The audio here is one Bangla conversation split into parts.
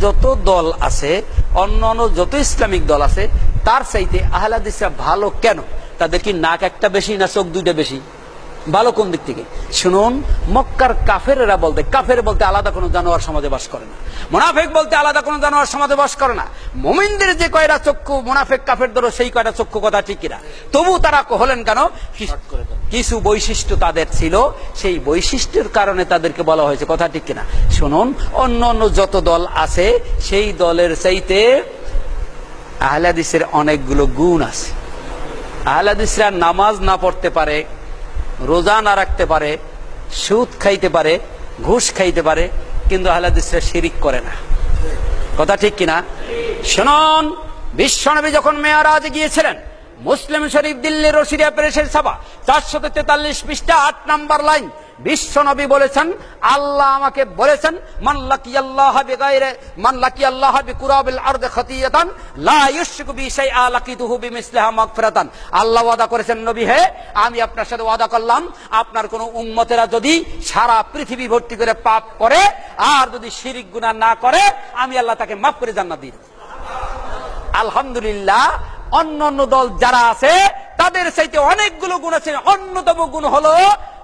যত দল আছে অন্য যত ইসলামিক দল আছে, তার চাইতে আহলাদিসরা ভালো কেন? তাদের কি নাক একটা বেশি না চোখ দুইটা বেশি? ভালো কোন দিক থেকে? শুনুন, মক্কার কাফেরেরা বলতে, কাফের বলতে আলাদা কোনো জানোয়ার সমাজে বাস করে না। মোনাফেক বলতে আলাদা কোনো জানোয়ার সমাজে বাস করে না। মোমিনদের যে কয়টা চক্ষু মোনাফেক কাফের ধরো সেই কয়টা চক্ষু কথা ঠিক কিনা? তবু তারা হলেন কেন? কি- কিছু বৈশিষ্ট্য তাদের ছিল, সেই বৈশিষ্ট্যের কারণে তাদেরকে বলা হয়েছে, কথা ঠিক কিনা? শুনুন, অন্য অন্য যত দল আছে, সেই দলের চাইতে আহলাদিসের অনেকগুলো গুণ আছে। আহলাদিসরা নামাজ না পড়তে পারে, রোজা না রাখতে পারে, সুদ খাইতে পারে, ঘুষ খাইতে পারে, কিন্তু আহলাদিসরা শিরিক করে না। কথা ঠিক কিনা? শুনুন, বিশ্বনবী যখন মেয়ারাজে গিয়েছিলেন মুসলিম শরীফ দিল্লি রশিদিয়া প্রেসের সভা। চারশো তেতাল্লিশ পৃষ্ঠা, আট নাম্বার লাইন। বিশ্ব নবী বলেছেন, আল্লাহ আমাকে বলেছেন আল্লাহ আল্লাহ ওয়াদা করেছেন, নবী হে, আমি আপনার সাথে ওয়াদা করলাম, আপনার কোন উম্মতেরা যদি সারা পৃথিবী ভর্তি করে পাপ করে, আর যদি শিরিক গুনাহ না করে, আমি আল্লাহ তাকে মাফ করে জান্নাত দিই আলহামদুলিল্লাহ অন্য অন্য দল যারা আছে, তাদের চাইতে অনেকগুলো গুণ আছে। অন্যতম গুণ হলো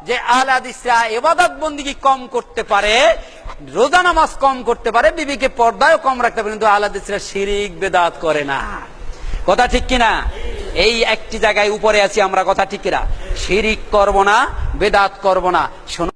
যে আহলাদিসরা এবাদত বন্দিগি কম করতে পারে, রোজা নামাজ কম করতে পারে, বিবিকে পর্দায় কম রাখতে পারে, কিন্তু আহলাদিসরা শিরিক, বেদাত করে না। কথা ঠিক কিনা? এই একটি জায়গায় উপরে আছি আমরা, কথা ঠিক কিনা? শিরিক করব না, বেদাত করব না।